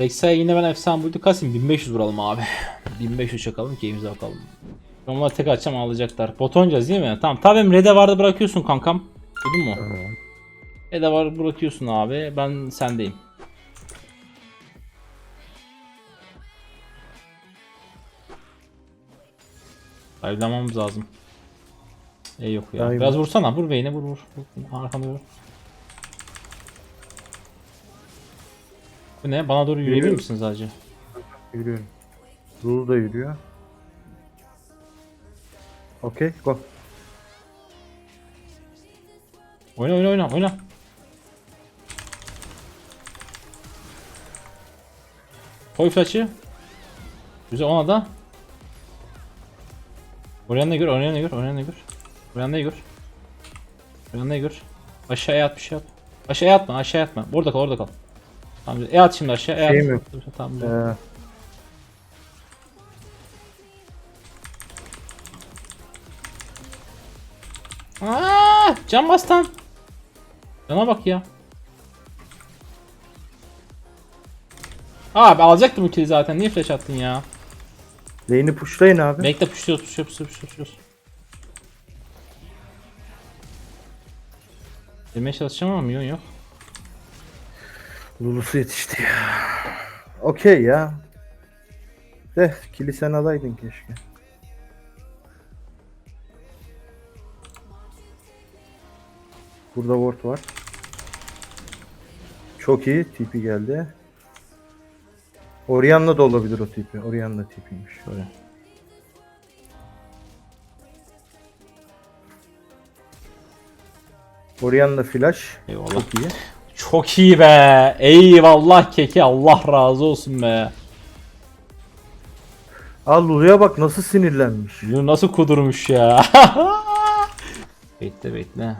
Rexa'ya yine ben efsane buydu kasayım 1500 vuralım abi. 1500 çakalım keyfimize bakalım. Onlar tek açacağım alacaklar. Bot oynayacağız değil mi? Tamam. Tabii Red'e vardı bırakıyorsun kankam. Duydun mu? Red'e var bırakıyorsun abi. Ben sendeyim. Kayılamamız lazım. E yok ya. Daima. Biraz vursana. Vur beyine vur vur. vur. Arkamda vur. Bu ne? Bana doğru yürüyebilir Yürüyorum. misiniz acı? Yürüyorum. Zulu da yürüyor. Okey go. Oyna oyna oyna oyna. Koy flash'ı. Güzel ona da. Oraya gör, oraya gör, oraya gör. Oraya gör. Oraya gör. Aşağıya at bir şey yap. Aşağıya atma, aşağıya atma. Orada kal, orada kal. Tamam. E at şimdi aşağı, e at. Şeyim yok. Tamam. Ee, Aa, can bastan. Cana bak ya. Abi alacaktım ultiyi zaten. Niye flash attın ya? lane'i pushlayın abi. Bekle pushluyoruz, pushluyoruz, pushluyoruz, pushluyoruz. Demeye çalışacağım ama milyon yok. Lulusu yetişti ya. Okey ya. De kilisen alaydın keşke. Burada ward var. Çok iyi. TP geldi. Orianna da olabilir o tipi. Orianna tipiymiş. Şöyle. Orianna flash. Eyvallah. Çok iyi. Çok iyi be. Eyvallah keke. Allah razı olsun be. Al Lulu'ya bak nasıl sinirlenmiş. Bunu nasıl kudurmuş ya. bekle bekle.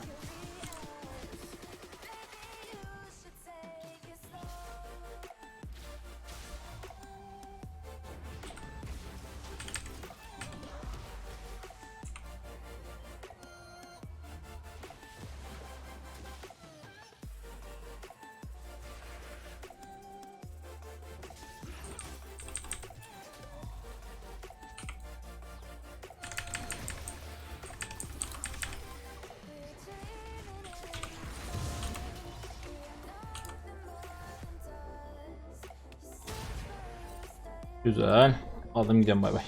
Güzel. Aldım gidiyorum bay bay.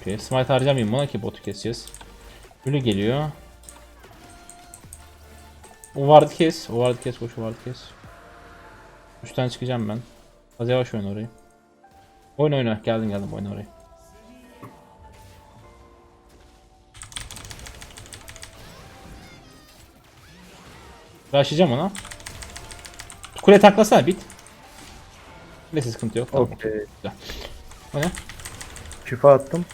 Okey. Smite harcamayayım buna ki botu keseceğiz. Böyle geliyor. O vardı kes. O vardı kes. Koş o vardı kes. Üçten çıkacağım ben. Az yavaş oyna orayı. Oyna oyna. Geldim geldim oyna orayı. Başlayacağım ona. Kule taklasana bit. Neyse sıkıntı yok. Tamam. Okey. O ne? Şifa attım.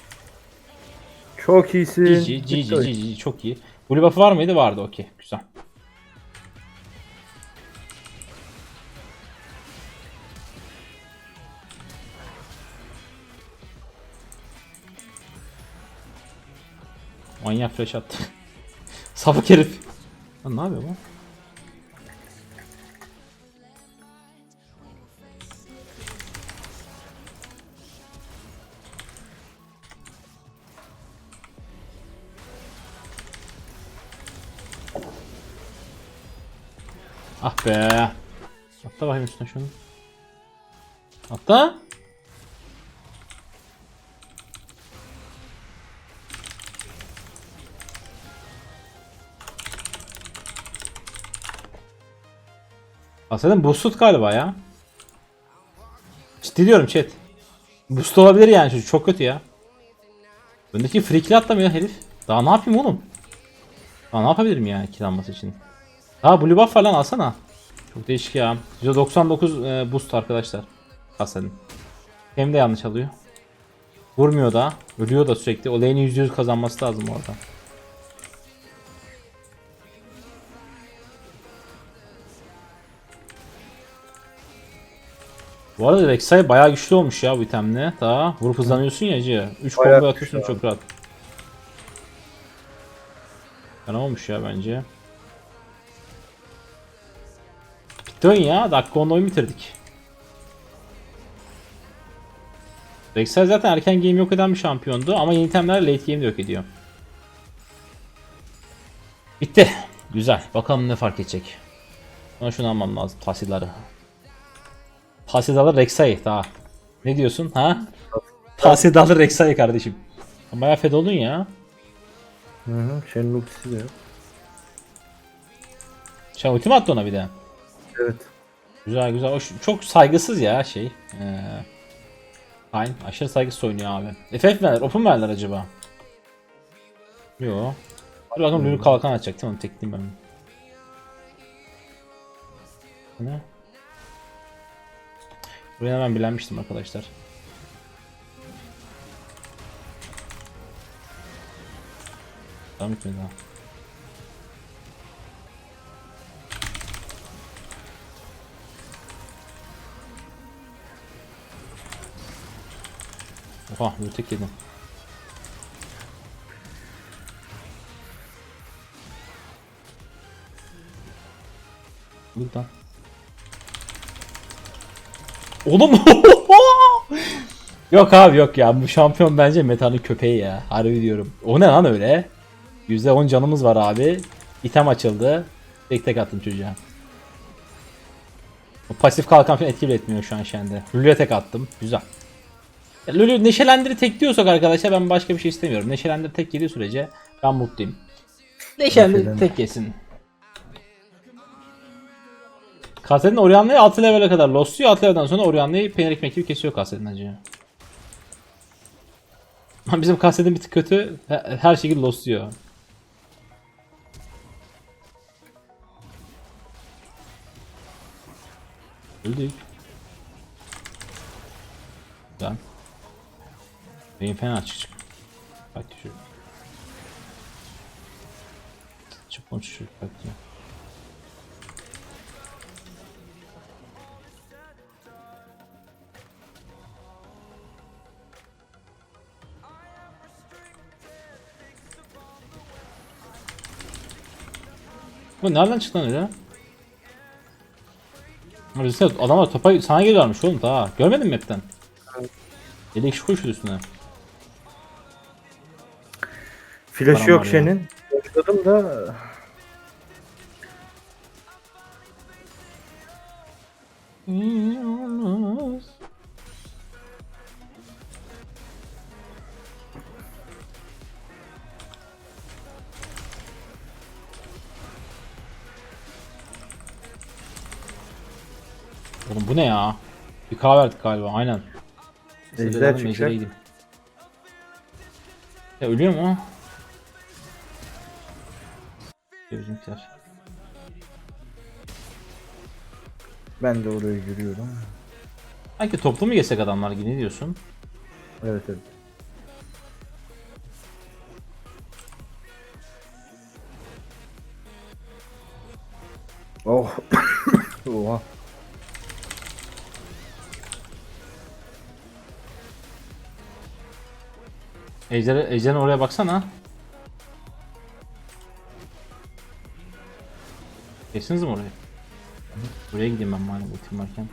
Çok iyisin. GG, Bitti GG, oyun. GG çok iyi. Blue buff'ı var mıydı? Vardı okey. Güzel. Manyak flash attı. Sapık herif. Lan ne yapıyor bu? Ah be. Atla bakayım üstüne şunu. Atla. Aslında boosted galiba ya. Ciddi diyorum chat. Boost olabilir yani çocuk çok kötü ya. Öndeki freakli atlamıyor herif. Daha ne yapayım oğlum? Daha ne yapabilirim yani kill alması için? Ha blue buff falan alsana. Çok değişik ya. %99 e, boost arkadaşlar. Kasadın. Hem de yanlış alıyor. Vurmuyor da. Ölüyor da sürekli. O lane'i %100 kazanması lazım orada. Bu arada Rek'Sai bayağı güçlü olmuş ya bu itemle. Daha vurup hızlanıyorsun ya acı. 3 Bayağı combo atıyorsun çok rahat. Fena olmuş ya bence. Dön ya. Dakika 10 oyun bitirdik. Rexel zaten erken game yok eden bir şampiyondu ama yeni temler late game de yok ediyor. Bitti. Güzel. Bakalım ne fark edecek. Bana şunu almam lazım. Tahsildarı. Tahsildarı Rexay daha. Ne diyorsun ha? Tahsildarı Rexay kardeşim. Baya fed oldun ya. Hı hı. Shen'in ultisi de yok. Sen ulti attı ona bir de? Evet. Güzel güzel. O çok saygısız ya şey. Ee, Fine. Aşırı saygısız oynuyor abi. FF verler. Open verler acaba? Yo. Dur bakalım Lulu kalkan açacak. Tamam tekleyeyim ben. Ne? Buraya hemen bilenmiştim arkadaşlar. Tamam bitmedi daha. Oha mütek yedim. Buradan. Oğlum Yok abi yok ya bu şampiyon bence metanın köpeği ya harbi diyorum. O ne lan öyle? %10 canımız var abi. İtem açıldı. Tek tek attım çocuğa. O pasif kalkan falan etkili etmiyor şu an şende. Lülü'ye tek attım. Güzel. Lülü neşelendiri tek diyorsak arkadaşlar ben başka bir şey istemiyorum. Neşelendiri tek yediği sürece ben mutluyum. Neşelendiri Neşelen- tek yesin. Kaset'in Orianna'yı 6 level'e kadar lostluyor. 6 level'den sonra Orianna'yı peynir ekmek gibi kesiyor Kaset'in acı. Bizim Kaset'in bir tık kötü. Her, şekilde lostluyor. Öldük. Güzel. Beyin fena çık. Bak şu. Çık bunu şu bak ya. Bu nereden çıktı lan öyle? Sen adamlar topa sana geliyormuş oğlum ta. Görmedin mi map'ten? Yedek şu koy şu üstüne. Flash Param yok var ya. Shen'in. Başladım da Oğlum bu ne ya? Bir kahve verdik galiba aynen. Ejder çıkacak. Ya ölüyor mu? Bizimkiler. ben de oraya yürüyorum. Sanki toplu mu geçsek adamlar gibi ne diyorsun? Evet evet. Oh. Oha. Ejder'e, Ejder'in oraya baksana. Geçsiniz mi oraya? Buraya gideyim ben madem ultim varken.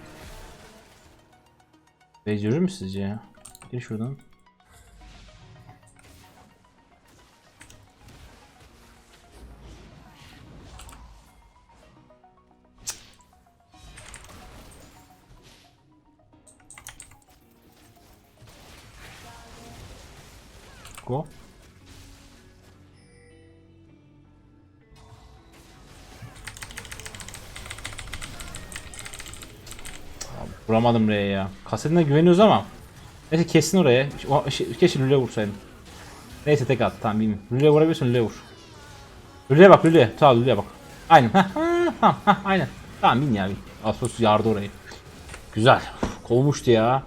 Yürür mü sizce ya? Gir şuradan. Go. Vuramadım R'ye ya. Kasetine güveniyoruz ama. Neyse kessin oraya. O, şey, keşke Lüle'ye vursaydım. Neyse tek at tamam bilmiyorum. Lüle'ye vurabilirsin Lüle'ye vur. Lüle'ye bak Lüle'ye. Tamam Lüle'ye bak. Aynen. Tamam aynen. Tamam bin ya bin. Asos yardı orayı. Güzel. Kovmuştu ya.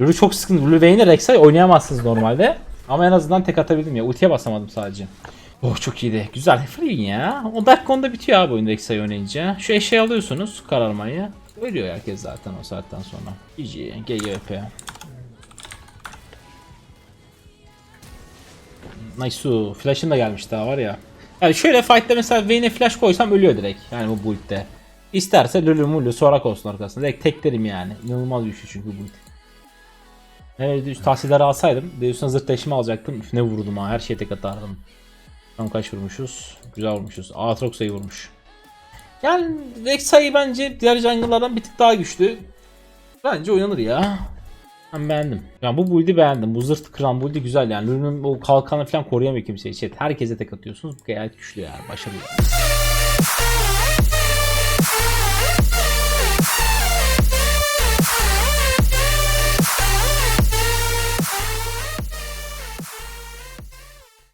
Lülü çok sıkıntı. Lülü Vayne'e Rek'Sai oynayamazsınız normalde. Ama en azından tek atabildim ya. Ultiye basamadım sadece. Oh çok iyiydi. Güzel. Free ya. O dakika onda bitiyor abi oyun Rek'Sai oynayınca. Şu eşeği alıyorsunuz kararmayı. Ölüyor herkes zaten o saatten sonra. GG, GGVP. Nice. Flash'ın da gelmiş daha var ya. Yani şöyle fight'ta mesela Vayne'e flash koysam ölüyor direkt. Yani bu build'de. İsterse Lulu Mulu Sorak olsun arkasında. Direkt teklerim yani. İnanılmaz güçlü çünkü bu build. Evet tahsilleri alsaydım. Deus'tan zırt deşimi alacaktım. Üf, ne vurdum ha her şeye tek atardım. Tam kaç vurmuşuz? Güzel vurmuşuz. Aatrox'u vurmuş. Yani Rek'Sai bence diğer jungle'lardan bir tık daha güçlü. Bence oynanır ya. Ben beğendim. Yani bu build'i beğendim. Bu zırt kıran build'i güzel yani. Lulu'nun o kalkanı falan koruyamıyor kimseyi. Chat. Herkese tek atıyorsunuz. Bu gayet güçlü yani. Başarılı.